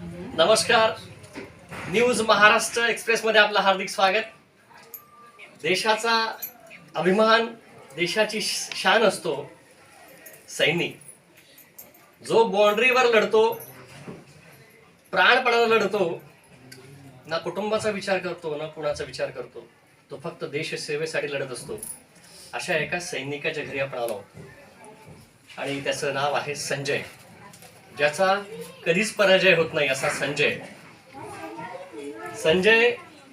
नमस्कार. न्यूज महाराष्ट्र एक्सप्रेसमध्ये आपलं हार्दिक स्वागत. देशाचा अभिमान देशाची शान असतो सैनिक. जो बाँड्रीवर लढतो प्राणपणाला लढतो ना कुटुंबाचा विचार करतो ना कुणाचा विचार करतो तो फक्त देश सेवेसाठी लढत असतो. अशा एका सैनिकाच्या घरी आपण आलो आणि त्याचं नाव आहे संजय. ज्याचा कधीच पराजय होत नाही असा संजय. संजय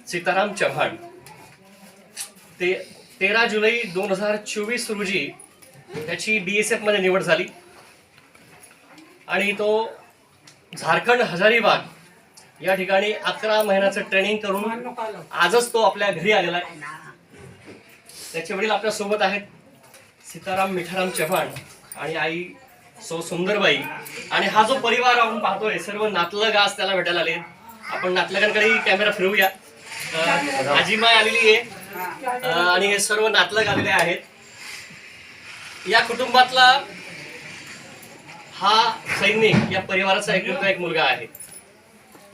सीताराम चव्हाण. ते तेरा जुलै दोन हजार चोवीस रोजी त्याची बी एस एफमध्ये निवड झाली. आणि तो झारखंड हजारीबाग या ठिकाणी अकरा महिन्याचं ट्रेनिंग करून आजच तो आपल्या घरी आलेला आहे. त्याचे वडील आपल्यासोबत आहेत. सीताराम मिठाराम चव्हाण आणि आई सौ सुंदरबाई. आणि हा जो परिवार आपण पाहतोय सर्व नातलग आज त्याला भेटायला आले आपण नातलगांकडे कॅमेरा फिरवूया. आजीमाय आलेली आहे. आणि हे सर्व नातलग आलेले आहेत. या कुटुंबातला हा सैनिक या परिवाराचा एक एक मुलगा आहे.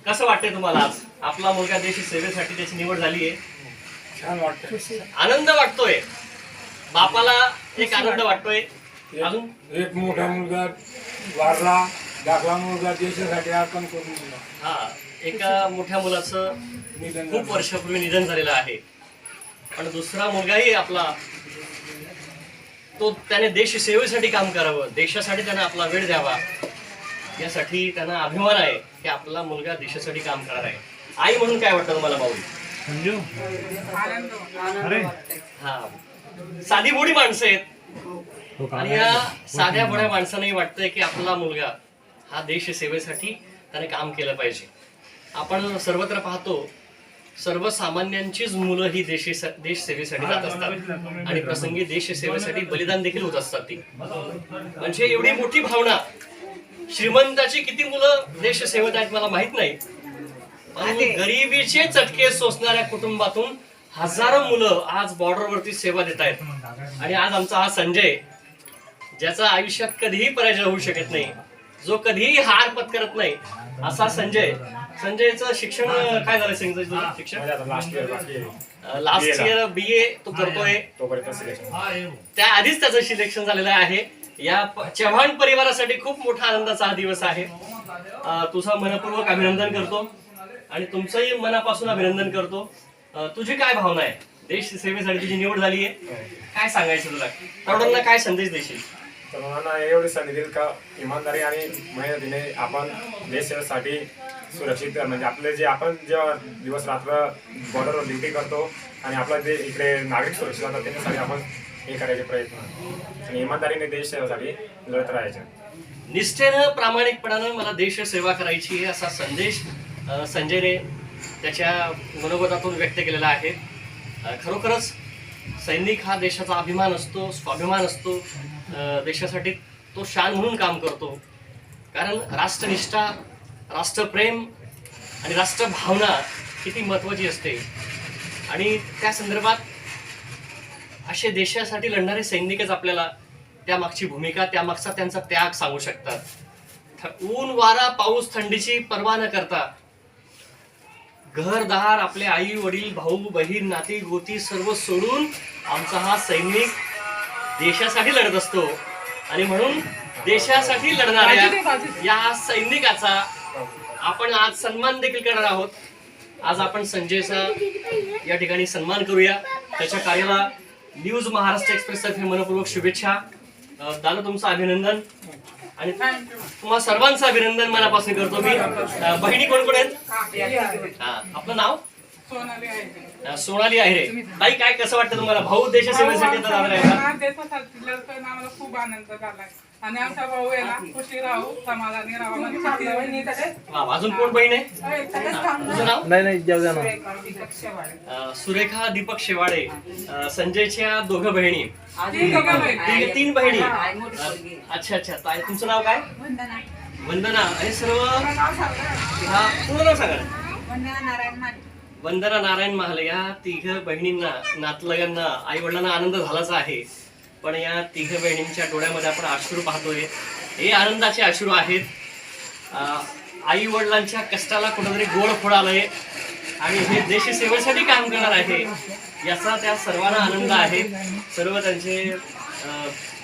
कसं वाटतंय तुम्हाला आज? आपला मुलगा देश सेवेसाठी त्याची निवड झाली आहे छान वाटतं आनंद वाटतोय. बापाला एक आनंद वाटतोय. अजून? एक मोठा मुलगा वारला दाखला मुलगा देशासाठी अर्पण करून दिला. हा एका मोठ्या मुलाचं निधन खूप झालं. वर्षापूर्वी निधन झालेलं आहे. पण दुसरा मुलगाही आपला तो त्याने देश सेवेसाठी काम करावं देशासाठी त्याने आपला वेळ द्यावा. यासाठी त्यांना अभिमान आहे की आपला मुलगा देशासाठी काम करणार आहे. आई म्हणून काय वाटतं तुम्हाला भाऊ? हा. साधी बोडी माणसं आहेत. आणि या साध्या बोड्या माणसांनाही वाटतंय की आपला मुलगा हा देश सेवेसाठी त्याने काम केलं पाहिजे. आपण सर्वत्र पाहतो सर्वसामान्यांचीच मुलं ही देशी देश सेवेसाठी जात असतात. आणि प्रसंगी देश सेवेसाठी बलिदान देखील होत असतात ती. म्हणजे एवढी मोठी भावना. श्रीमंताची किती मुलं देश सेवेत आहेत मला माहीत नाही. पण गरिबीचे चटके सोसणाऱ्या कुटुंबातून हजारो मुलं आज बॉर्डरवरती सेवा देत आहेत. आणि आज आमचा हा संजय ज्याचा आयुष्यात कधीही पराजय होऊ शकत नाही जो कधीही हार पत्करत नाही असा संजय. संजयचं शिक्षण काय झालं संजय शिक्षण? लास्ट इयर बी ए तो करतोय. त्या आधीच त्याचं सिलेक्शन झालेलं आहे. या चव्हाण परिवारासाठी खूप मोठा आनंदाचा हा दिवस आहे. तुझं मनपूर्वक अभिनंदन करतो आणि तुमचंही मनापासून अभिनंदन करतो. तुझी काय भावना आहे? देश सेवेसाठी तुझी निवड झाली आहे काय सांगायचं तुला? तरुणांना काय संदेश देशील? तर मुलांना एवढी संधी देईल का? इमानदारी आणि मेहनतीने आपण देशासाठी सुरक्षित म्हणजे आपले जे आपण जेव्हा दिवस रात्र बॉर्डरवर ड्युटी करतो आणि आपला जे इकडे नागरिक सुरक्षित राहतात त्यांच्यासाठी आपण हे करायचे प्रयत्न. आणि इमानदारीने देशासाठी लढत राहायचे. निष्ठेनं प्रामाणिकपणानं मला देश सेवा करायची आहे असा संदेश संजयने त्याच्या मनोगतातून व्यक्त केलेला आहे. खरोखरच सैनिक हा देशाचा अभिमान असतो स्वाभिमान असतो. देशासाठी तो शान म्हणून काम करतो. कारण राष्ट्रनिष्ठा राष्ट्रप्रेम आणि राष्ट्रभावना किती महत्त्वाची असते. आणि त्या संदर्भात असे देशासाठी लढणारे सैनिकच आपल्याला त्यामागची भूमिका त्यामागचा त्यांचा त्याग सांगू शकतात. ऊन वारा पाऊस थंडीची पर्वा न करता घरदार आपले आई वडील भाऊ बहीण नाती गोती सर्व सोडून आमचा हा सैनिक देशासाठी लढत असतो. आणि म्हणून देशासाठी लढणाऱ्या या सैनिकाचा आपण आज सन्मान देखील करणार आहोत. आज आपण संजयचा या ठिकाणी सन्मान करूया. त्याच्या कार्याला न्यूज महाराष्ट्र एक्सप्रेस तर्फे मनपूर्वक शुभेच्छा. दादा तुमचं अभिनंदन. आणि तुम्हा सर्वांचं अभिनंदन मनापासून करतो मी. बहिणी कोण कोण आहेत? हा, आपलं नाव? सोनाली आहे आहे ताई काय कसं वाटतं तुम्हाला? भाऊ लढताना आम्हाला खूप आनंद झालाय. आणि आमचा भाऊ आहे ना खुशी राहू समाधानी राहू म्हणजे किती- वा, अजून कोण बहीण आहे? तुझं नाव? नाही नाही जाऊ द्या ना. अं, सुरेखा दीपक शेवाडे अं, संजयच्या दोघं बहिणी. ती दोघं बहीण. तीन तीन बहिणी. अं, अच्छा अच्छा. ताई तुमचं नाव काय? वंदना. आणि सर्व हा पूर्ण नाव सांगा ना. वंदना नारायण महाले या तिघ बहिणींना नातलगांना आई वडिलांना आनंद झालाच आहे. पण या तिघ बहिणींच्या डोळ्यामध्ये आपण अश्रू पाहतोय. हे आनंदाचे अश्रू आहेत. आई वडिलांच्या कष्टाला कुठेतरी गोड फोड आलंय. आणि हे देशसेवेसाठी काम करणार आहे याचा त्या सर्वांना आनंद आहे. सर्व त्यांचे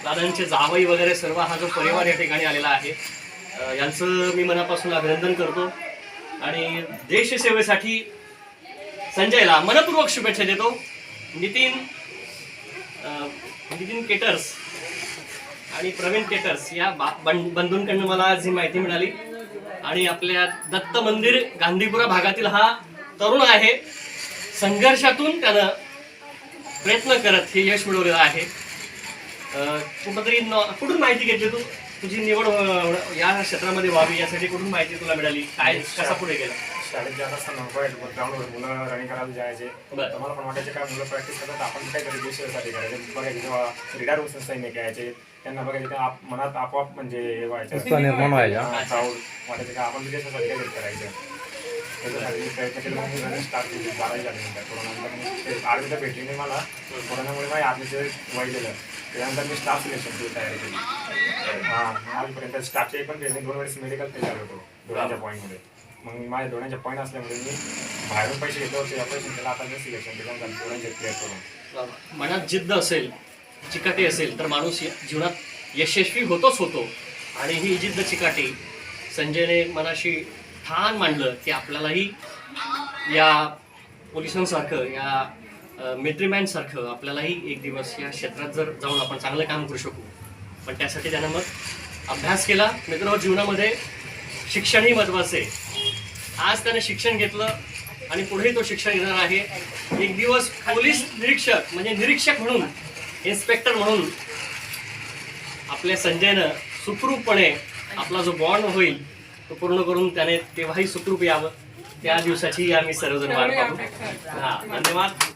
दादांचे जावई वगैरे सर्व हा जो परिवार या ठिकाणी आलेला आहे यांचं मी मनापासून अभिनंदन करतो. आणि देशसेवेसाठी संजयला मनपूर्वक शुभेच्छा देतो. नितीन नितीन केटर्स आणि प्रवीण केटर्स या बंधूंकडनं मला आज ही माहिती मिळाली. आणि आपल्या दत्त मंदिर गांधीपुरा भागातील हा तरुण आहे. संघर्षातून त्यानं प्रयत्न करत हे यश मिळवलेलं आहे. कुठंतरी कुठून माहिती घेतली तू? तुझी निवड या क्षेत्रामध्ये व्हावी यासाठी कुठून माहिती तुला मिळाली? काय कसा पुढे गेला? शाळेत जात असताना पॉईंट ग्राउंडवर मुलं रनिंग करायला जायचे. बरं. तर मला पण वाटायचे काय मुलं प्रॅक्टिस करतात? आपण काहीतरी देशासाठी करायचे. बघायचे जेव्हा रिटायर होऊन सैनिक यायचे त्यांना बघायचे ते आप- मनात आपोआप म्हणजे हे व्हायचं. उत्साह निर्माण व्हायचा हा, proud वाटायचं का आपण देशासाठी काहीतरी करायचं. त्याच्यासाठी मी प्रयत्न केले. मग मी रनिंग स्टार्ट केली. बारावी झाल्यानंतर कोरोनानंतर मग ते आर्मी तर भेटली नाही मला. कोरोनामुळे माझ्या आर्मीचे वय गेलं त्यानंतर मी स्टाफ सिलेक्शनची तयारी केली. हा आजपर्यंत स्टाफचे पण ट्रेनिंग दोन वेळेस मेडिकल फेल झालो होतो डोळ्याच्या पॉईंटमध्ये मग माझ्या डोळ्याच्या पॉईंट असल्यामुळे मी बाहेरून पैसे घेतले होते या पैसे त्याला आता मी सिलेक्शन केलं झालं डोळ्यांचे क्लिअर करून. मनात जिद्द असेल चिकाटी असेल तर माणूस जीवनात यशस्वी होतोच होतो. आणि ही जिद्द चिकाटी संजयने मनाशी ठाण मांडलं की आपल्यालाही या पोलिसांसारखं या मिलिटरीमॅनसारखं आपल्यालाही एक दिवस या क्षेत्रात जर जाऊन आपण चांगलं काम करू शकू. पण त्यासाठी त्यानं मग अभ्यास केला. मित्र जीवनामध्ये शिक्षणही महत्त्वाचं आहे. आज त्याने शिक्षण घेतलं आणि पुढेही तो शिक्षण घेणार आहे. एक दिवस पोलीस निरीक्षक म्हणजे निरीक्षक म्हणून इन्स्पेक्टर म्हणून आपल्या संजयनं सुखरूपपणे आपला जो बॉन्ड होईल तो पूर्ण करून त्याने तेव्हाही सुखरूप यावं. त्या दिवसाची आम्ही सर्वजण वाट पाहू. हा धन्यवाद.